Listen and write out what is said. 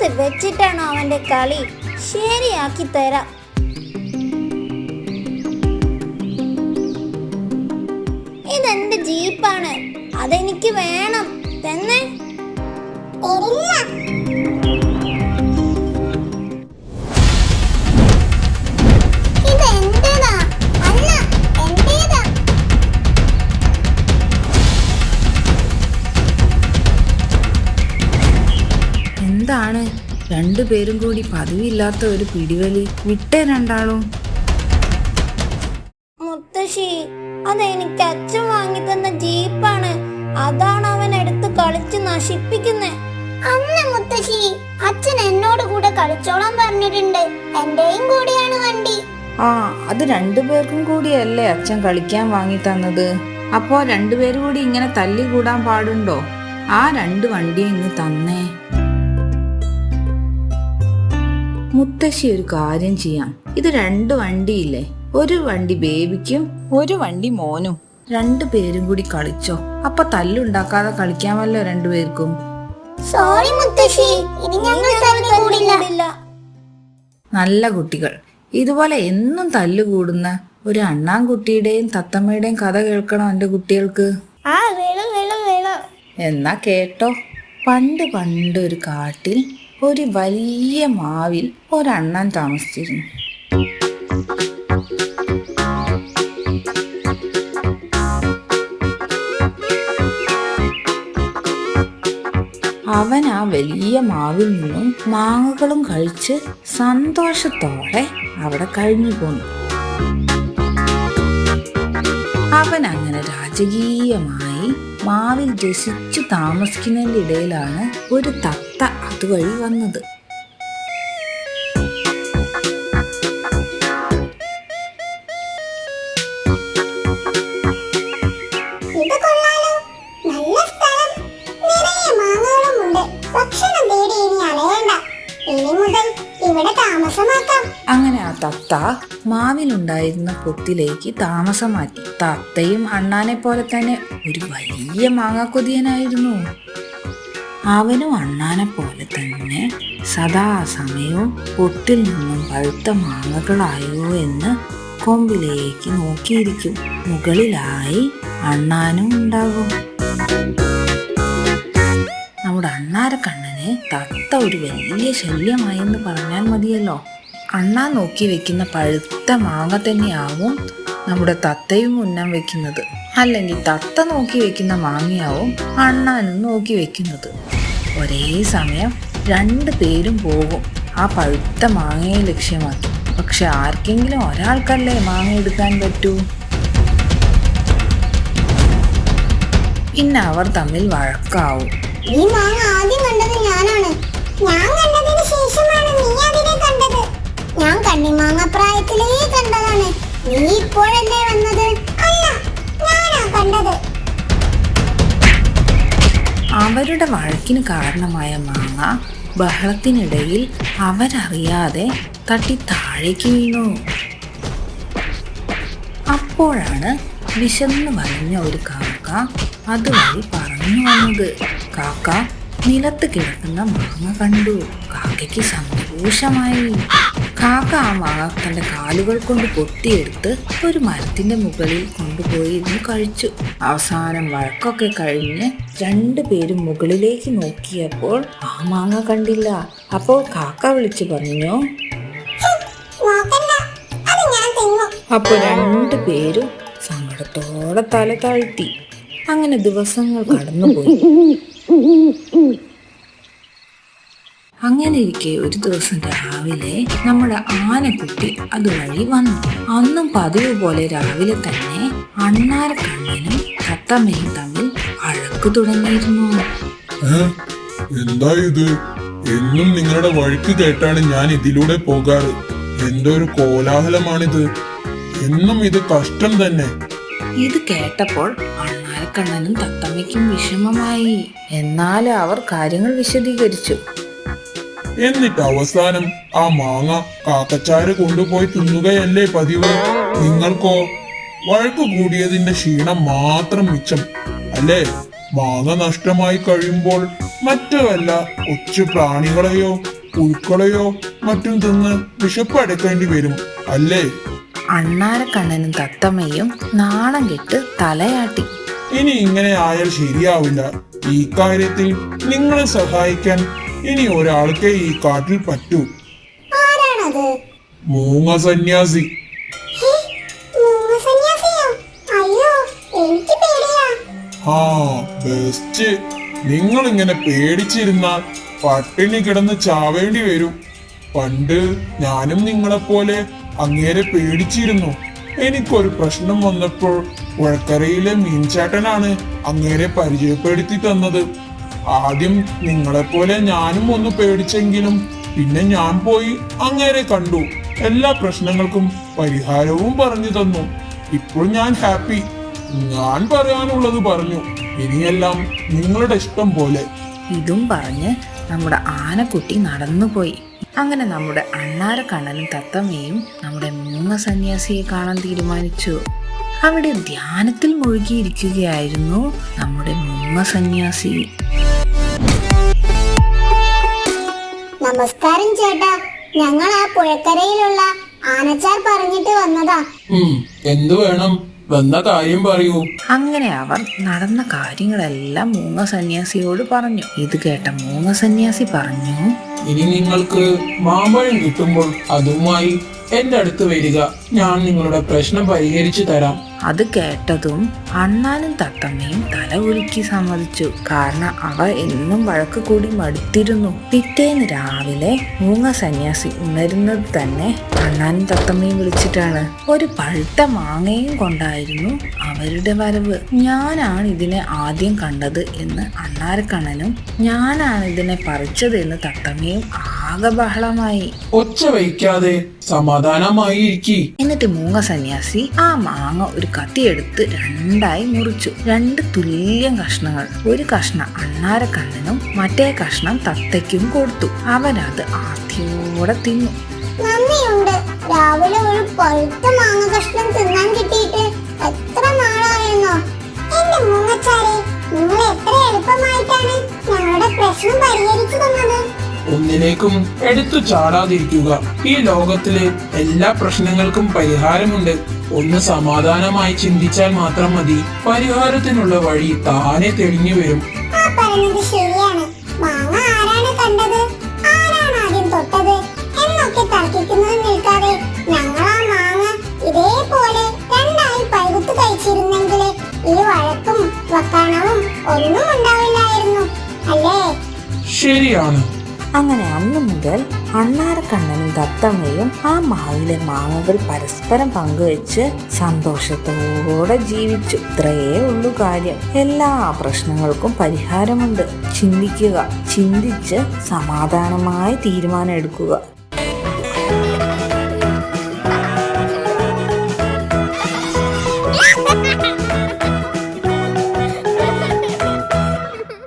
വെച്ചിട്ടാണോ അവന്റെ കളി? ശരിയാക്കി തരാം. ഇതെന്റെ ജീപ്പാണ്. അതെനിക്ക് വേണം. തന്നെ? ഇത് രണ്ടുപേരും കൂടി പതിവില്ലാത്ത ഒരു പിടിവലി. വിട്ടേ രണ്ടാളും. മുത്തശ്ശി അതെനിക്ക് അച്ഛൻ വാങ്ങി തന്ന ജീപ്പാണ്. അതാണ് അവൻ എടുത്ത് കളിച്ച് നശിപ്പിക്കുന്നത് അന്ന് മുത്തശ്ശി അച്ഛൻ എന്നോട് കൂടെ കളിച്ചോളാൻ പറഞ്ഞിട്ടുണ്ട്. എന്റെയും കൂടിയാണ് വണ്ടി. ആ അത് രണ്ടുപേർക്കും കൂടിയല്ലേ അച്ഛൻ കളിക്കാൻ വാങ്ങി തന്നത്? അപ്പോ രണ്ടുപേരും കൂടി ഇങ്ങനെ തല്ലി കൂടാൻ പാടുണ്ടോ? ആ രണ്ട് വണ്ടിയും ഇങ്ങ് തന്നേ. മുത്തശ്ശി ഒരു കാര്യം ചെയ്യാം. ഇത് രണ്ട് വണ്ടിയില്ലേ? ഒരു വണ്ടി ബേബിക്കും ഒരു വണ്ടി മോനും. രണ്ടു പേരും കൂടി കളിച്ചോ. അപ്പൊ തല്ലുണ്ടാക്കാതെ കളിക്കാമല്ലോ രണ്ടുപേർക്കും. സോറി മുത്തശ്ശി ഇനി ഞങ്ങൾ തല്ലുകൂടില്ല നല്ല കുട്ടികൾ. ഇതുപോലെ എന്നും തല്ലുകൂടുന്ന ഒരു അണ്ണാൻകുട്ടിയുടെയും തത്തമ്മയുടെയും കഥ കേൾക്കണം എന്റെ കുട്ടികൾക്ക്? ആ വേണം വേണം വേണം. എന്നാ കേട്ടോ. പണ്ട് പണ്ട് ഒരു കാട്ടിൽ ഒരു വലിയ മാവിൽ ഒരണ്ണൻ താമസിച്ചിരുന്നു. അവൻ ആ വലിയ മാവിൽ നിന്നും മാങ്ങകളും കഴിച്ച് സന്തോഷത്തോടെ അവിടെ കഴിഞ്ഞു പോന്നു. അവൻ അങ്ങനെ രാജകീയമായി മാവിൽ രസിച്ചു താമസിക്കുന്നതിനിടയിലാണ് ഒരു തത്ത അതുവഴി വന്നത്. അങ്ങനെ ആ തത്ത മാവിലുണ്ടായിരുന്ന പൊത്തിലേക്ക് താമസം മാറ്റി തത്തയും അണ്ണാനെ പോലെ തന്നെ ഒരു വലിയ മാങ്ങാക്കൊതിയനായിരുന്നു. അവനും അണ്ണാനെ പോലെ തന്നെ സദാസമയവും പൊട്ടിൽ നിന്നും പഴുത്ത മാങ്ങകളായോ എന്ന് കൊമ്പിലേക്ക് നോക്കിയിരിക്കും. മുകളിലായി അണ്ണാനും ഉണ്ടാകും. നമ്മുടെ അണ്ണാരക്കണ്ണന് തത്ത ഒരു വലിയ ശല്യമായെന്ന് പറഞ്ഞാൽ മതിയല്ലോ. അണ്ണാൻ നോക്കി വെക്കുന്ന പഴുത്ത മാങ്ങ തന്നെയാവും നമ്മുടെ തത്തയും ഉന്നം വെക്കുന്നത്. അല്ലെങ്കിൽ തത്ത നോക്കി വെക്കുന്ന മാങ്ങയാവും അണ്ണാനും നോക്കി വെക്കുന്നത്. ഒരേ സമയം രണ്ടു പേരും പോകും. ആ പഴുത്ത മാങ്ങയെ ലക്ഷ്യമാക്കി. പക്ഷെ ആർക്കെങ്കിലും ഒരാൾക്കല്ലേ മാങ്ങ എടുക്കാൻ പറ്റൂ? പിന്നെ അവർ തമ്മിൽ വഴക്കാവും. ഈ മാങ്ങ ആദ്യം കണ്ടത് ഞാനാണ്. ഞാൻ കണ്ടതിന് ശേഷമാണ് നീ അതിനെ കണ്ടത്. ഞാൻ കണ്ണിമാങ്ങ പ്രായത്തിലേ കണ്ടതാണ്. നീ ഇപ്പോഴല്ലേ വന്നത്? അല്ല ഞാനാ കണ്ടത്. അവരുടെ വഴക്കിന് കാരണമായ മാങ്ങ ബഹളത്തിനിടയിൽ അവരറിയാതെ തട്ടി താഴേക്ക് വീണു. അപ്പോഴാണ് വിശന്ന് വലഞ്ഞ ഒരു കാക്ക അതുവഴി പറഞ്ഞു വന്നത്. കാക്ക നിലത്ത് കിടക്കുന്ന മാങ്ങ കണ്ടു. കാക്കയ്ക്ക് സന്തോഷമായി. കാക്ക ആ മാങ്ങ തന്റെ കാലുകൾ കൊണ്ട് പൊട്ടിയെടുത്ത് ഒരു മരത്തിന്റെ മുകളിൽ കൊണ്ടുപോയി ഇരുന്ന് കഴിച്ചു. അവസാനം വഴക്കൊക്കെ കഴിഞ്ഞ് രണ്ടുപേരും മുകളിലേക്ക് നോക്കിയപ്പോൾ ആ മാങ്ങ കണ്ടില്ല. അപ്പോൾ കാക്ക വിളിച്ചു പറഞ്ഞു അപ്പോൾ രണ്ടു പേരും സങ്കടത്തോടെ തല താഴ്ത്തി. അങ്ങനെ ദിവസങ്ങൾ കടന്നുപോയി. അങ്ങനെ ഇരിക്കെ ഒരു ദിവസം രാവിലെ നമ്മുടെ ആനക്കുട്ടി അതുവഴി വന്നു. അന്നും പതിവ് പോലെ രാവിലെ തന്നെ അണ്ണാരക്കണ്ണനും തത്തമ്മയും തമ്മിൽ അഴക്ക് തുടങ്ങിയിരുന്നു? എന്താ ഇത്? എന്നും നിങ്ങളുടെ വഴിക്ക് കേട്ടാണ് ഞാൻ ഇതിലൂടെ പോകാറ്. എന്തൊരു കോലാഹലമാണിത്. എന്നും ഇത് കഷ്ടം തന്നെ. ഇത് കേട്ടപ്പോൾ അണ്ണാരക്കണ്ണനും തത്തമ്മയ്ക്കും വിഷമമായി. എന്നാൽ അവർ കാര്യങ്ങൾ വിശദീകരിച്ചു. എന്നിട്ട് അവസാനം ആ മാങ്ങ കാക്കച്ചാര് കൊണ്ടുപോയി തിന്നുകയല്ലേ പതിവ്? നിങ്ങൾക്കോ? വഴക്കു കൂടിയതിന്റെ ക്ഷീണം മാത്രം മിച്ചം അല്ലേ? മാങ്ങ നഷ്ടമായി കഴിയുമ്പോൾ മറ്റു വല്ല കൊച്ചു പ്രാണികളെയോ പുഴുക്കളെയോ മറ്റും തിന്ന് വിശപ്പ് അടക്കേണ്ടി വരും അല്ലേ? അണ്ണാരക്കണ്ണനും തത്തമ്മയും നാണം കെട്ട് തലയാട്ടി. ഇനി ഇങ്ങനെ ആയാൽ ശരിയാവില്ല. ഈ കാര്യത്തിൽ നിങ്ങളെ സഹായിക്കാൻ ഇനി ഒരാൾക്കേ ഈ കാട്ടിൽ പറ്റൂ. ആരാണത്? മൂങ്ങ സന്യാസി ആ ബെസ്റ്റ്. നിങ്ങൾ ഇങ്ങനെ പേടിച്ചിരുന്നാൽ പട്ടിണി കിടന്ന് ചാവേണ്ടി വരും. പണ്ട് ഞാനും നിങ്ങളെപ്പോലെ അങ്ങേരെ പേടിച്ചിരുന്നു. എനിക്കൊരു പ്രശ്നം വന്നപ്പോൾ പുഴക്കരയിലെ മീൻചാട്ടനാണ് അങ്ങേരെ പരിചയപ്പെടുത്തി തന്നത്. ആദ്യം നിങ്ങളെപ്പോലെ ഞാനും ഒന്ന് പേടിച്ചെങ്കിലും പിന്നെ ഞാൻ പോയി അങ്ങേരെ കണ്ടു. എല്ലാ പ്രശ്നങ്ങൾക്കും പരിഹാരവും പറഞ്ഞു തന്നു. ഇപ്പോൾ ഞാൻ ഹാപ്പി. ഞാൻ പറയാനുള്ളത് പറഞ്ഞു. ഇനിയെല്ലാം നിങ്ങളുടെ ഇഷ്ടം പോലെ. ഇതും പറഞ്ഞ് നമ്മുടെ ആനക്കുട്ടി നടന്നുപോയി. അങ്ങനെ നമ്മുടെ അണ്ണാര കണ്ണനും തത്തമ്മയും നമ്മുടെ മൂങ്ങ സന്യാസിയെ കാണാൻ തീരുമാനിച്ചു. അവിടെ ധ്യാനത്തിൽ മുഴുകിയിരിക്കുകയായിരുന്നു നമ്മുടെ മൂങ്ങ സന്യാസി. നമസ്കാരം ചേട്ടാ. ഞങ്ങൾ ആ പുഴക്കരയിലുള്ള ആനച്ചാർ പറഞ്ഞിട്ട് വന്നതാ. എന്തു വേണം? വന്ന കാര്യം പറയൂ. അങ്ങനെ അവർ നടന്ന കാര്യങ്ങളെല്ലാം മൂങ്ങ സന്യാസിയോട് പറഞ്ഞു. ഇത് കേട്ട മൂങ്ങ സന്യാസി പറഞ്ഞു ഇനി നിങ്ങൾക്ക് മാമ്പഴം കിട്ടുമ്പോൾ അതുമായി എന്റെ അടുത്ത് വരിക. ഞാൻ നിങ്ങളുടെ പ്രശ്നം പരിഹരിച്ചു തരാം. അത് കേട്ടതും അണ്ണാനും തത്തമ്മയും തല ഉരുക്കി സമ്മതിച്ചു. കാരണം അവ എന്നും വഴക്ക് കൂടി മടുത്തിരുന്നു. പിറ്റേന്ന് രാവിലെ മൂങ്ങ സന്യാസി ഉണരുന്നത് തന്നെ അണ്ണാനും തത്തമ്മയും വിളിച്ചിട്ടാണ്. ഒരു പഴുത്ത മാങ്ങയും കൊണ്ടായിരുന്നു അവരുടെ വരവ്. ഞാനാണ് ഇതിനെ ആദ്യം കണ്ടത് എന്ന് അണ്ണാരക്കണ്ണനും ഞാനാണ് ഇതിനെ പറിച്ചത് എന്ന് തത്തമ്മയും ആകെ ബഹളമായി. ഒച്ച വയ്ക്കാതെ സമാധാനമായി ഇരിക്കി എന്നിട്ട് മൂങ്ങ സന്യാസി ആ മാങ്ങ ഒരു കത്തിയെടുത്ത് രണ്ടായി മുറിച്ചു. രണ്ട് തുല്യം കഷ്ണങ്ങൾ. ഒരു കഷ്ണം അണ്ണാരക്കണ്ണനും മറ്റേ കഷ്ണം തത്തയ്ക്കും കൊടുത്തു. അവനത് ആദ്യോടെ തിന്നു. നന്ദിയുണ്ട്. രാവിലെ ഒരു പഴുത്ത മാങ്ങ കഷ്ണം തിന്നാൻ കിട്ടിയിട്ട് എത്ര നാളായെന്നോ. എന്റെ മൂങ്ങച്ചാരെ നിങ്ങൾ എത്ര എളുപ്പമായിട്ടാണ് ഞങ്ങളുടെ പ്രശ്നം പരിഹരിച്ചു തന്നത്? ഒന്നിലേക്കും എടുത്തു ചാടാതിരിക്കുക. ഈ ലോകത്തിലെ എല്ലാ പ്രശ്നങ്ങൾക്കും പരിഹാരമുണ്ട്. ഒന്ന് സമാധാനമായി ചിന്തിച്ചാൽ മാത്രം മതി. പരിഹാരത്തിനുള്ള വഴി താനെ തെളിഞ്ഞു വരും. ഇതേപോലെ രണ്ടായി പഴുത്ത് കഴിച്ചിരുന്നെങ്കിൽ ഈ വഴക്കും വക്കാണവും ഒന്നും ഉണ്ടാവില്ലായിരുന്നു. അല്ലേ? ശരിയാണ്. അങ്ങനെ അന്നു മുതൽ അണ്ണാരക്കണ്ണനും ദത്തമ്മയും ആ മാവിലെ മാങ്ങകൾ പരസ്പരം പങ്കുവെച്ച് സന്തോഷത്തോടെ ജീവിച്ചു. ഇത്രയേ ഉള്ളു കാര്യം. എല്ലാ പ്രശ്നങ്ങൾക്കും പരിഹാരമുണ്ട്. ചിന്തിക്കുക ചിന്തിച്ച് സമാധാനമായി തീരുമാനം എടുക്കുക